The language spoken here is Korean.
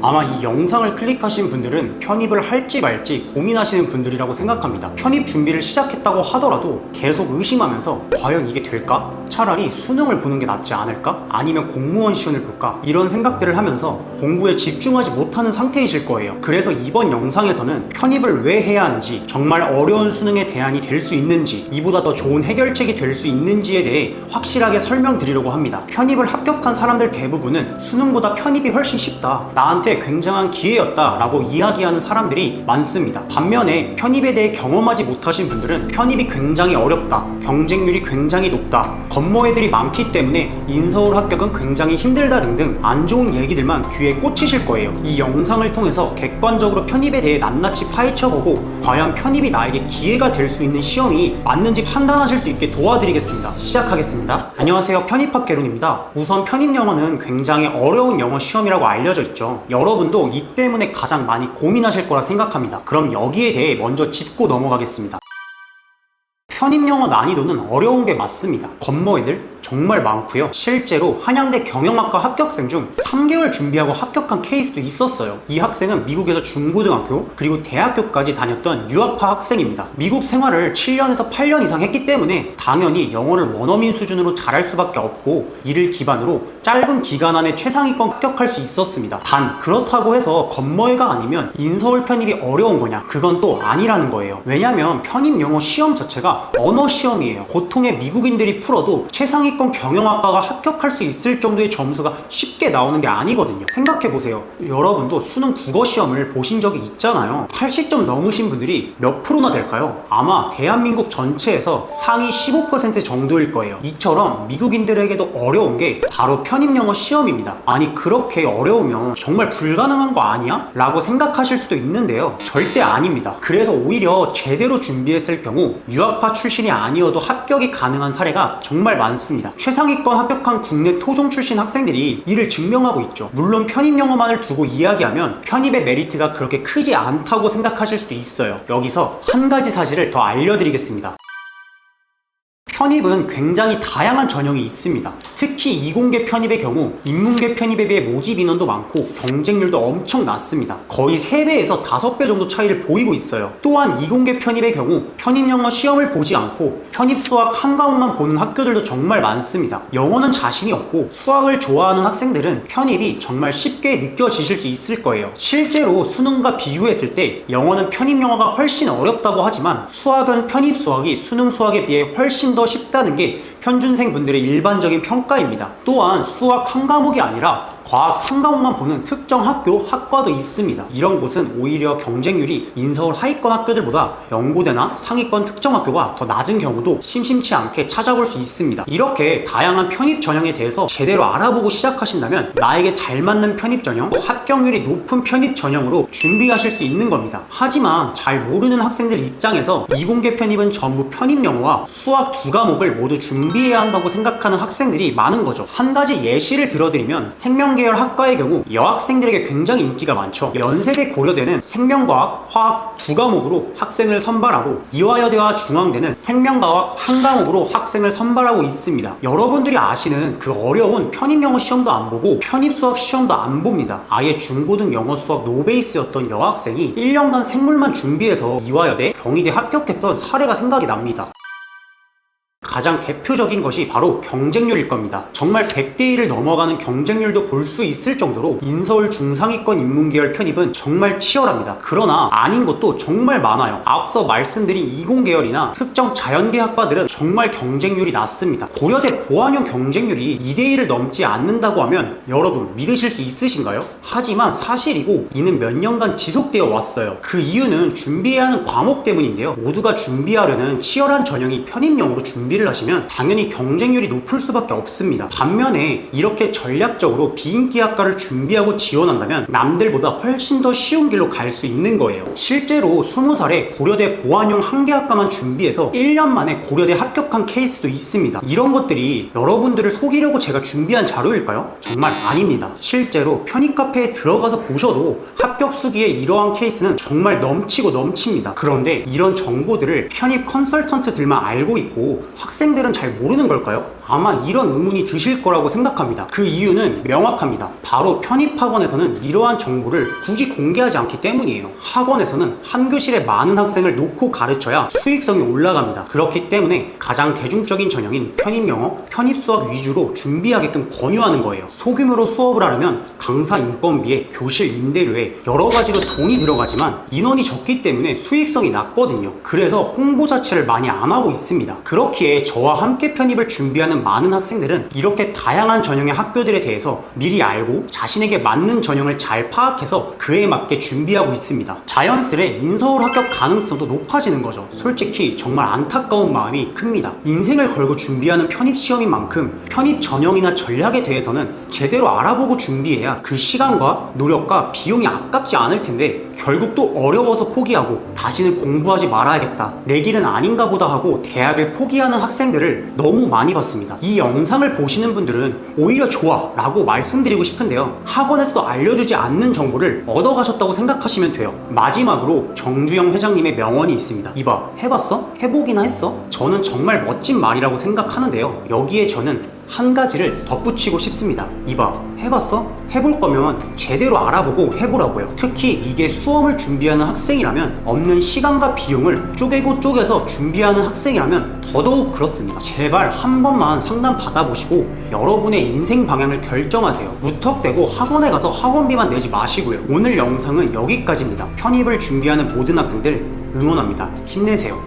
아마 이 영상을 클릭하신 분들은 편입을 할지 말지 고민하시는 분들이라고 생각합니다. 편입 준비를 시작했다고 하더라도 계속 의심하면서 과연 이게 될까? 차라리 수능을 보는 게 낫지 않을까? 아니면 공무원 시험을 볼까? 이런 생각들을 하면서 공부에 집중하지 못하는 상태이실 거예요. 그래서 이번 영상에서는 편입을 왜 해야 하는지, 정말 어려운 수능에 대안이 될 수 있는지, 이보다 더 좋은 해결책이 될 수 있는지에 대해 확실하게 설명드리려고 합니다. 편입을 합격한 사람들 대부분은 수능보다 편입이 훨씬 쉽다. 나한테 굉장한 기회였다. 라고 이야기하는 사람들이 많습니다. 반면에 편입에 대해 경험하지 못하신 분들은 편입이 굉장히 어렵다. 경쟁률이 굉장히 높다. 건모애들이 많기 때문에 인서울 합격은 굉장히 힘들다 등등 안 좋은 얘기들만 귀에 꽂히실 거예요. 이 영상을 통해서 객관적으로 편입에 대해 낱낱이 파헤쳐보고 과연 편입이 나에게 기회가 될 수 있는 시험이 맞는지 판단하실 수 있게 도와드리겠습니다. 시작하겠습니다. 안녕하세요. 편입학 개론입니다. 우선 편입 영어는 굉장히 어려운 영어 시험이라고 알려져 있죠. 여러분도 이 때문에 가장 많이 고민하실 거라 생각합니다. 그럼 여기에 대해 먼저 짚고 넘어가겠습니다. 편입 영어 난이도는 어려운 게 맞습니다. 겉모애들 정말 많고요. 실제로 한양대 경영학과 합격생 중 3개월 준비하고 합격한 케이스도 있었어요. 이 학생은 미국에서 중고등학교 그리고 대학교까지 다녔던 유학파 학생입니다. 미국 생활을 7년에서 8년 이상 했기 때문에 당연히 영어를 원어민 수준으로 잘할 수밖에 없고 이를 기반으로 짧은 기간 안에 최상위권 합격할 수 있었습니다. 단 그렇다고 해서 겉모애가 아니면 인서울 편입이 어려운 거냐? 그건 또 아니라는 거예요. 왜냐면 편입 영어 시험 자체가 언어 시험이에요. 보통의 미국인들이 풀어도 최상위 권 경영학과가 합격할 수 있을 정도의 점수가 쉽게 나오는 게 아니거든요. 생각해 보세요. 여러분도 수능 국어 시험을 보신 적이 있잖아요. 80점 넘으신 분들이 몇 프로나 될까요? 아마 대한민국 전체에서 상위 15% 정도일 거예요. 이처럼 미국인들에게도 어려운 게 바로 편입 영어 시험입니다. 아니 그렇게 어려우면 정말 불가능한 거 아니야? 라고 생각하실 수도 있는데요. 절대 아닙니다. 그래서 오히려 제대로 준비했을 경우 유학파 출신이 아니어도 합격이 가능한 사례가 정말 많습니다. 최상위권 합격한 국내 토종 출신 학생들이 이를 증명하고 있죠. 물론 편입 영어만을 두고 이야기하면 편입의 메리트가 그렇게 크지 않다고 생각하실 수도 있어요. 여기서 한 가지 사실을 더 알려드리겠습니다. 편입은 굉장히 다양한 전형이 있습니다. 특히 이공계 편입의 경우 인문계 편입에 비해 모집 인원도 많고 경쟁률도 엄청 낮습니다. 거의 3배에서 5배 정도 차이를 보이고 있어요. 또한 이공계 편입의 경우 편입 영어 시험을 보지 않고 편입 수학 한 과목만 보는 학교들도 정말 많습니다. 영어는 자신이 없고 수학을 좋아하는 학생들은 편입이 정말 쉽게 느껴지실 수 있을 거예요. 실제로 수능과 비교했을 때 영어는 편입 영어가 훨씬 어렵다고 하지만 수학은 편입 수학이 수능 수학에 비해 훨씬 더 쉽다는 게 편준생 분들의 일반적인 평가입니다. 또한 수학 한 과목이 아니라 과학 한 과목만 보는 특정 학교, 학과도 있습니다. 이런 곳은 오히려 경쟁률이 인서울 하위권 학교들보다 연고대나 상위권 특정 학교가 더 낮은 경우도 심심치 않게 찾아볼 수 있습니다. 이렇게 다양한 편입 전형에 대해서 제대로 알아보고 시작하신다면 나에게 잘 맞는 편입 전형, 합격률이 높은 편입 전형으로 준비하실 수 있는 겁니다. 하지만 잘 모르는 학생들 입장에서 이공계 편입은 전부 편입 영어와 수학 두 과목을 모두 준비 해야 한다고 생각하는 학생들이 많은 거죠. 한 가지 예시를 들어드리면 생명 계열 학과의 경우 여학생들에게 굉장히 인기가 많죠. 연세대 고려대는 생명과학, 화학 두 과목으로 학생을 선발하고 이화여대와 중앙대는 생명과학 한 과목으로 학생을 선발하고 있습니다. 여러분들이 아시는 그 어려운 편입 영어 시험도 안 보고 편입 수학 시험도 안 봅니다. 아예 중고등 영어 수학 노베이스였던 여학생이 1년간 생물만 준비해서 이화여대, 경희대 합격했던 사례가 생각이 납니다. 가장 대표적인 것이 바로 경쟁률일 겁니다. 정말 100대 1을 넘어가는 경쟁률도 볼 수 있을 정도로 인서울 중상위권 인문계열 편입은 정말 치열합니다. 그러나 아닌 것도 정말 많아요. 앞서 말씀드린 이공계열이나 특정 자연계 학과들은 정말 경쟁률이 낮습니다. 고려대 보안형 경쟁률이 2대 1을 넘지 않는다고 하면 여러분 믿으실 수 있으신가요? 하지만 사실이고 이는 몇 년간 지속되어 왔어요. 그 이유는 준비해야 하는 과목 때문인데요. 모두가 준비하려는 치열한 전형이 편입형으로 준비를 하시면 당연히 경쟁률이 높을 수밖에 없습니다. 반면에 이렇게 전략적으로 비인기 학과를 준비하고 지원한다면 남들보다 훨씬 더 쉬운 길로 갈 수 있는 거예요. 실제로 20살에 고려대 보안형 한계학과만 준비해서 1년 만에 고려대 합격한 케이스도 있습니다. 이런 것들이 여러분들을 속이려고 제가 준비한 자료일까요? 정말 아닙니다. 실제로 편입 카페에 들어가서 보셔도 합격 수기에 이러한 케이스는 정말 넘치고 넘칩니다. 그런데 이런 정보들을 편입 컨설턴트들만 알고 있고 학생 들은 잘 모르는 걸까요? 아마 이런 의문이 드실 거라고 생각합니다. 그 이유는 명확합니다. 바로 편입학원에서는 이러한 정보를 굳이 공개하지 않기 때문이에요. 학원에서는 한 교실에 많은 학생을 놓고 가르쳐야 수익성이 올라갑니다. 그렇기 때문에 가장 대중적인 전형인 편입 영어, 편입 수학 위주로 준비하게끔 권유하는 거예요. 소규모로 수업을 하려면 강사 인건비에 교실 임대료에 여러 가지로 돈이 들어가지만 인원이 적기 때문에 수익성이 낮거든요. 그래서 홍보 자체를 많이 안 하고 있습니다. 그렇기에 저와 함께 편입을 준비하 는 많은 학생들은 이렇게 다양한 전형의 학교들에 대해서 미리 알고 자신에게 맞는 전형을 잘 파악해서 그에 맞게 준비하고 있습니다. 자연스레 인서울 합격 가능성도 높아지는 거죠. 솔직히 정말 안타까운 마음이 큽니다. 인생을 걸고 준비하는 편입 시험인 만큼 편입 전형이나 전략에 대해서는 제대로 알아보고 준비해야 그 시간과 노력과 비용이 아깝지 않을 텐데 결국 또 어려워서 포기하고 다시는 공부하지 말아야겠다. 내 길은 아닌가 보다 하고 대학을 포기하는 학생들을 너무 많이 봤습니다. 이 영상을 보시는 분들은 오히려 좋아 라고 말씀드리고 싶은데요. 학원에서도 알려주지 않는 정보를 얻어가셨다고 생각하시면 돼요. 마지막으로 정주영 회장님의 명언이 있습니다. 이봐, 해봤어? 해보기나 했어? 저는 정말 멋진 말이라고 생각하는데요. 여기에 저는 한 가지를 덧붙이고 싶습니다. 이봐, 해봤어? 해볼 거면 제대로 알아보고 해보라고요. 특히 이게 수험을 준비하는 학생이라면 없는 시간과 비용을 쪼개고 쪼개서 준비하는 학생이라면 더더욱 그렇습니다. 제발 한 번만 상담 받아보시고 여러분의 인생 방향을 결정하세요. 무턱대고 학원에 가서 학원비만 내지 마시고요. 오늘 영상은 여기까지입니다. 편입을 준비하는 모든 학생들 응원합니다. 힘내세요.